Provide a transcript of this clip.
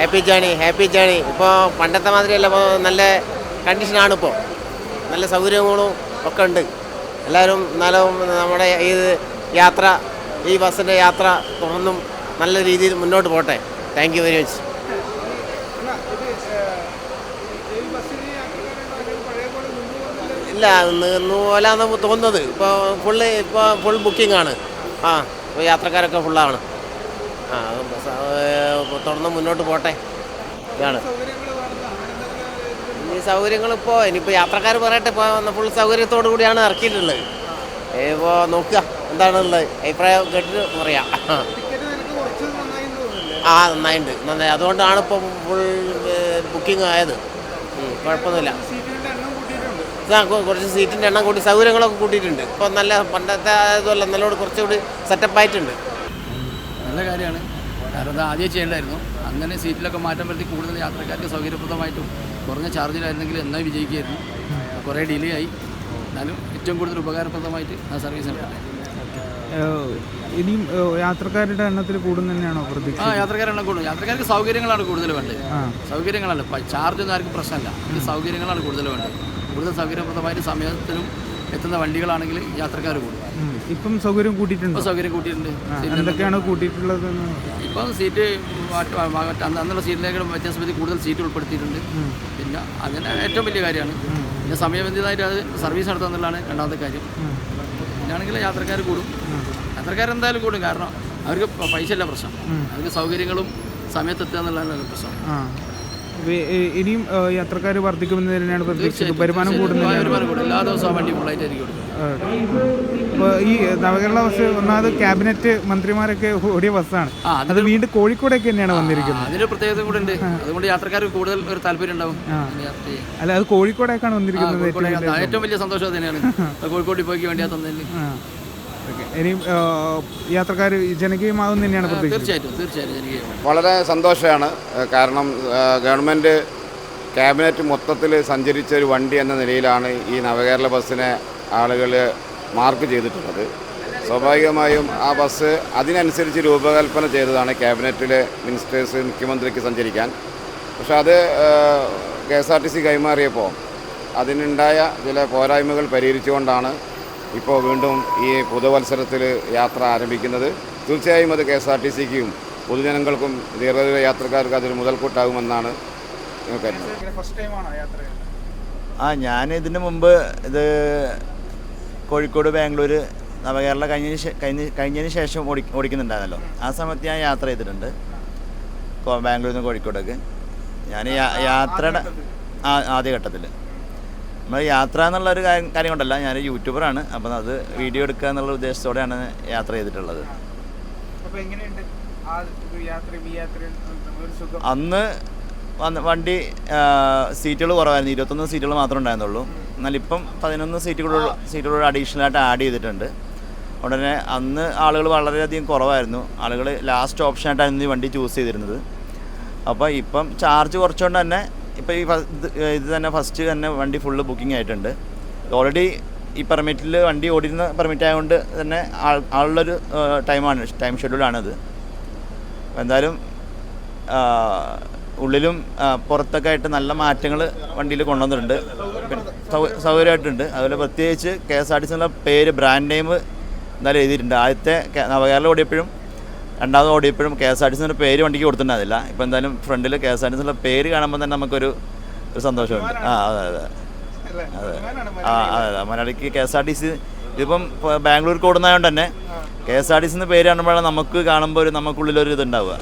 Happy journey happy journey ഇപ്പോൾ പണ്ടത്തെ മാതിരിയല്ല ഇപ്പോൾ നല്ല കണ്ടീഷനാണ് ഇപ്പോൾ നല്ല സൗകര്യങ്ങളും ഒക്കെ ഉണ്ട്. എല്ലാവരും എന്നാലും നമ്മുടെ ഈ യാത്ര ഈ ബസ്സിന്റെ യാത്ര തുടർന്നും നല്ല രീതിയിൽ മുന്നോട്ട് പോട്ടെ. താങ്ക് യു വെരി മച്ച് ഇല്ല പോലാന്ന് തോന്നുന്നത്. ഇപ്പോൾ ഫുള്ള് ഇപ്പോൾ ഫുൾ ബുക്കിംഗ് ആണ്. ആ ഇപ്പോൾ യാത്രക്കാരൊക്കെ ഫുള്ളാണ് ആ തുടർന്ന് മുന്നോട്ട് പോട്ടെ. ഇതാണ്. ഈ സൗകര്യങ്ങൾ ഇപ്പോൾ ഇനിയിപ്പോൾ യാത്രക്കാർ പറയട്ടെ ഇപ്പോൾ ഫുൾ സൗകര്യത്തോടു കൂടിയാണ് ഇറക്കിയിട്ടുള്ളത്. ഇപ്പോൾ നോക്കുക എന്താണുള്ളത്. അഭിപ്രായം കേട്ടിട്ട് പറയാം. ആ നന്നായിട്ടുണ്ട് നന്നായി. അതുകൊണ്ടാണ് ഇപ്പോൾ ഫുൾ ബുക്കിംഗ് ആയത്. കുഴപ്പമൊന്നുമില്ല. കുറച്ച് സീറ്റിന്റെ എണ്ണം കൂട്ടി സൗകര്യങ്ങളൊക്കെ കൂട്ടിയിട്ടുണ്ട്. ഇപ്പോൾ നല്ല പണ്ടത്തെ ഇതുമല്ല നല്ലോണം കുറച്ചുകൂടി സെറ്റപ്പ് ആയിട്ടുണ്ട്. നല്ല കാര്യമാണ്. കാരണം അത് ആദ്യം ചെയ്യേണ്ടായിരുന്നു. അങ്ങനെ സീറ്റിലൊക്കെ മാറ്റം വരുത്തി കൂടുതൽ യാത്രക്കാർക്ക് സൗകര്യപ്രദമായിട്ടും കുറഞ്ഞ ചാർജിലായിരുന്നെങ്കിൽ എന്നായി വിജയിക്കുമായിരുന്നു കുറേ ഡിലേ ആയി എന്നാലും ഏറ്റവും കൂടുതൽ ഉപകാരപ്രദമായിട്ട് ആ സർവീസ് ഇനിയും യാത്രക്കാരുടെ എണ്ണത്തിൽ കൂടുന്ന തന്നെയാണോ പ്രതീക്ഷ? ആ കൂടുതൽ കൂടും. യാത്രക്കാർക്ക് സൗകര്യങ്ങളാണ് കൂടുതൽ വേണ്ടത്. സൗകര്യങ്ങളാണ് ചാർജ് ഒന്നും ആർക്കും പ്രശ്നമല്ല. സൗകര്യങ്ങളാണ് കൂടുതൽ വേണ്ടത്. കൂടുതൽ സൗകര്യപ്രദമായിട്ട് സമയത്തിനും എത്തുന്ന വണ്ടികളാണെങ്കിൽ യാത്രക്കാർ കൂടും. ഇപ്പം സൗകര്യം കൂട്ടിയിട്ടുണ്ട്? ഇപ്പോൾ സൗകര്യം കൂട്ടിയിട്ടുണ്ട്. എന്തൊക്കെയാണ് കൂട്ടിയിട്ടുള്ളത് ഇപ്പം സീറ്റ് അന്നുള്ള സീറ്റിലേക്ക് വ്യത്യാസപ്പെടുത്തി കൂടുതൽ സീറ്റ് ഉൾപ്പെടുത്തിയിട്ടുണ്ട്. പിന്നെ അങ്ങനെ ഏറ്റവും വലിയ കാര്യമാണ്. പിന്നെ സമയബന്ധിതമായിട്ട് അത് സർവീസ് നടത്തുക എന്നുള്ളതാണ് രണ്ടാമത്തെ കാര്യം. പിന്നാണെങ്കിൽ യാത്രക്കാർ കൂടും. യാത്രക്കാർ എന്തായാലും കൂടും. കാരണം അവർക്ക് പൈസ അല്ല പ്രശ്നം. അവർക്ക് സൗകര്യങ്ങളും സമയത്തെത്തുക എന്നുള്ളതാണ് പ്രശ്നം. ഇനിയും യാത്രക്കാർ വർദ്ധിക്കുമെന്ന് തന്നെയാണ് പ്രതീക്ഷിച്ചത്. വരുമാനം കൂടുന്നത് വരുമാനം കൂടും എല്ലാ ദിവസവും വണ്ടി ഇപ്പോൾ ഈ നവകേരള ബസ് ഒന്നാമത് ക്യാബിനറ്റ് മന്ത്രിമാരൊക്കെ ഓടിയ ബസ്സാണ്. അത് വീണ്ടും കോഴിക്കോടേക്ക് തന്നെയാണ് വന്നിരിക്കുന്നത്. അതിന് പ്രത്യേകത കൂടെ ഉണ്ട്. അതുകൊണ്ട് യാത്രക്കാർ കൂടുതൽ ഒരു താല്പര്യം ഉണ്ടാവും. അല്ല അത് കോഴിക്കോടേക്കാണ് വന്നിരിക്കുന്നത് ഏറ്റവും വലിയ- സന്തോഷം തന്നെയാണ്. കോഴിക്കോട് പോയി വേണ്ടി തന്നതിൽ യാത്രക്കാർ ജനകീയമാകും തന്നെയാണ് തീർച്ചയായിട്ടും തീർച്ചയായിട്ടും വളരെ സന്തോഷമാണ്. കാരണം ഗവൺമെന്റ് ക്യാബിനറ്റ് മൊത്തത്തിൽ സഞ്ചരിച്ച ഒരു വണ്ടി എന്ന നിലയിലാണ് ഈ നവകേരള ബസ്സിനെ ആളുകൾ മാർക്ക് ചെയ്തിട്ടുള്ളത്. സ്വാഭാവികമായും ആ ബസ് അതിനനുസരിച്ച് രൂപകൽപ്പന ചെയ്തതാണ് ക്യാബിനറ്റിലെ മിനിസ്റ്റേഴ്സ് മുഖ്യമന്ത്രിക്ക് സഞ്ചരിക്കാൻ. പക്ഷെ അത് K S R T C കൈമാറിയപ്പോൾ അതിനുണ്ടായ ചില പോരായ്മകൾ പരിഹരിച്ചുകൊണ്ടാണ് ഇപ്പോൾ വീണ്ടും ഈ പുതുവത്സരത്തിൽ യാത്ര ആരംഭിക്കുന്നത്. തീർച്ചയായും അത് കെ എസ് ആർ ടി സിക്കും പൊതുജനങ്ങൾക്കും ദീർഘദൂര യാത്രക്കാർക്ക് അതൊരു മുതൽക്കൂട്ടാകുമെന്നാണ് കരുതുന്നത്. ആ ഞാൻ ഇതിന് മുമ്പ് ഇത് കോഴിക്കോട് ബാംഗ്ലൂർ നവകേരള കഴിഞ്ഞതിന് കഴിഞ്ഞ കഴിഞ്ഞതിന് ശേഷം ഓടി ഓടിക്കുന്നുണ്ടായിരുന്നല്ലോ. ആ സമയത്ത് ഞാൻ യാത്ര ചെയ്തിട്ടുണ്ട്. കോ- ബാംഗ്ലൂരിൽ നിന്ന് കോഴിക്കോടേക്ക് ഞാൻ യാത്രയുടെ ആ ആദ്യഘട്ടത്തിൽ നമ്മൾ യാത്ര എന്നുള്ള ഒരു കാര്യം കാര്യം കൊണ്ടല്ല ഞാൻ യൂട്യൂബറാണ്. അപ്പം അത് വീഡിയോ എടുക്കുക എന്നുള്ള ഉദ്ദേശത്തോടെയാണ് യാത്ര ചെയ്തിട്ടുള്ളത്. അന്ന് വണ്ടി സീറ്റുകൾ കുറവായിരുന്നു. ഇരുപത്തൊന്ന് സീറ്റുകൾ മാത്രമേ ഉണ്ടായിരുന്നുള്ളൂ. എന്നാൽ ഇപ്പം പതിനൊന്ന് സീറ്റുകളുള്ള സീറ്റുകളോട് അഡീഷണൽ ആയിട്ട് ആഡ് ചെയ്തിട്ടുണ്ട്. ഉടനെ അന്ന് ആളുകൾ വളരെയധികം കുറവായിരുന്നു. ആളുകൾ ലാസ്റ്റ് ഓപ്ഷനായിട്ടായിരുന്നു ഈ വണ്ടി ചൂസ് ചെയ്തിരുന്നത്. അപ്പോൾ ഇപ്പം ചാർജ് കുറച്ചുകൊണ്ട് തന്നെ ഇപ്പോൾ ഈ ഇത് തന്നെ ഫസ്റ്റ് തന്നെ വണ്ടി ഫുള്ള് ബുക്കിംഗ് ആയിട്ടുണ്ട്. ഓൾറെഡി ഈ പെർമിറ്റിൽ വണ്ടി ഓടിയിരുന്ന പെർമിറ്റ് ആയതുകൊണ്ട് തന്നെ ആൾ ആളുള്ളൊരു ടൈമാണ് ടൈം ഷെഡ്യൂളാണത് എന്തായാലും ഉള്ളിലും പുറത്തൊക്കെ ആയിട്ട് നല്ല മാറ്റങ്ങൾ വണ്ടിയിൽ കൊണ്ടുവന്നിട്ടുണ്ട്. സൗകര്യമായിട്ടുണ്ട്. അതുപോലെ പ്രത്യേകിച്ച് കെ എസ് ആർ ടി സിയുള്ള പേര് ബ്രാൻഡ് നെയിം എന്തായാലും എഴുതിയിട്ടുണ്ട്. ആദ്യത്തെ നവകേരളം ഓടിയപ്പോഴും രണ്ടാമത് ഓടിയപ്പോഴും കെ എസ് ആർ ടി സിന്റെ പേര് വണ്ടിക്ക് കൊടുത്തിട്ടുണ്ടായിരുന്നില്ല. ഇപ്പോൾ എന്തായാലും ഫ്രണ്ടിൽ കെ എസ് ആർ ടി സിന്റെ പേര് കാണുമ്പോൾ തന്നെ നമുക്കൊരു ഒരു സന്തോഷമുണ്ട്. ആ അതെ അതെ അതെ. ആ അതെ അതെ. മലയാളിക്ക് K S R T C ഇതിപ്പം ബാംഗ്ലൂർക്ക് ഓടുന്നതുകൊണ്ട് തന്നെ കെ എസ് ആർ ടി സിന്ന് പേര് കാണുമ്പോഴാണ് നമുക്ക് കാണുമ്പോൾ ഒരു നമുക്കുള്ളിലൊരു ഇതുണ്ടാവുക.